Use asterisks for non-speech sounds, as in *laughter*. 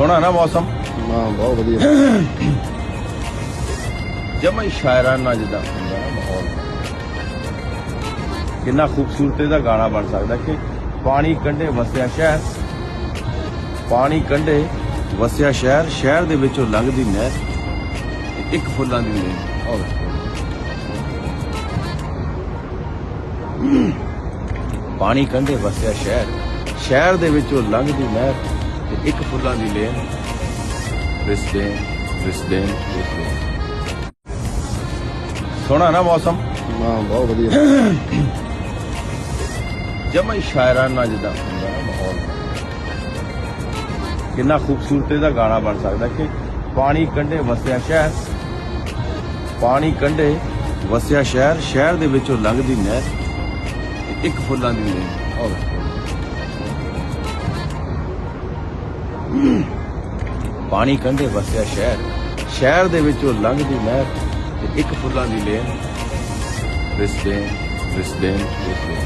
ਸੋਹਣਾ ਨਾ ਮੌਸਮ? ਹਾਂ ਬਹੁਤ ਵਧੀਆ। ਜਮਾ ਸ਼ਾਇਰਾਨਾ ਜਿੱਦਾਂ ਹੁੰਦਾ ਨਾ ਮਾਹੌਲ। ਕਿੰਨਾ ਖੂਬਸੂਰਤ ਇਹਦਾ ਗਾਣਾ ਬਣ ਸਕਦਾ ਕਿ ਪਾਣੀ ਕੰਢੇ ਵਸਿਆ ਸ਼ਹਿਰ ਪਾਣੀ ਕੰਢੇ ਵਸਿਆ ਸ਼ਹਿਰ ਸ਼ਹਿਰ ਦੇ ਵਿੱਚੋਂ ਲੰਘਦੀ ਨਹਿਰ ਇੱਕ ਫੁੱਲਾਂ ਦੀ ਵੇਖੋ। ਪਾਣੀ ਕੰਢੇ ਵਸਿਆ ਸ਼ਹਿਰ ਸ਼ਹਿਰ ਦੇ ਵਿੱਚੋਂ ਲੰਘਦੀ ਨਹਿਰ। ਤੇ ਇੱਕ ਫੁੱਲਾਂ ਦੀ ਲੇਨ ਰਿਸਦੇ ਰਿਸਦੇ ਰਿਸਦੇ ਸੋਹਣਾ ਨਾ ਮੌਸਮ? ਹਾਂ ਬਹੁਤ ਵਧੀਆ। *coughs* ਜਮਾ ਸ਼ਾਇਰਾਨਾ ਜਿੱਦਾਂ ਹੁੰਦਾ ਮਾਹੌਲ। ਕਿੰਨਾ ਖੂਬਸੂਰਤ ਇਹਦਾ ਗਾਣਾ ਬਣ ਸਕਦਾ ਕਿ ਪਾਣੀ ਕੰਢੇ ਵਸਿਆ ਸ਼ਹਿਰ ਪਾਣੀ ਕੰਢੇ ਵਸਿਆ ਸ਼ਹਿਰ ਸ਼ਹਿਰ ਦੇ ਵਿੱਚੋਂ ਲੰਘਦੀ ਨਹਿਰ ਇੱਕ ਫੁੱਲਾਂ ਦੀ ਲੇਨ ਆਹ ਪਾਣੀ ਕੰਢੇ ਵਸਿਆ ਸ਼ਹਿਰ। ਸ਼ਹਿਰ ਦੇ ਵਿੱਚੋਂ ਲੰਘਦੀ ਨਹਿਰ ਤੇ ਇੱਕ ਫੁੱਲਾਂ ਦੀ ਲੇਨ। ਰਿਸਦੇ ਰਿਸਦੇ ਰਿਸਦੇ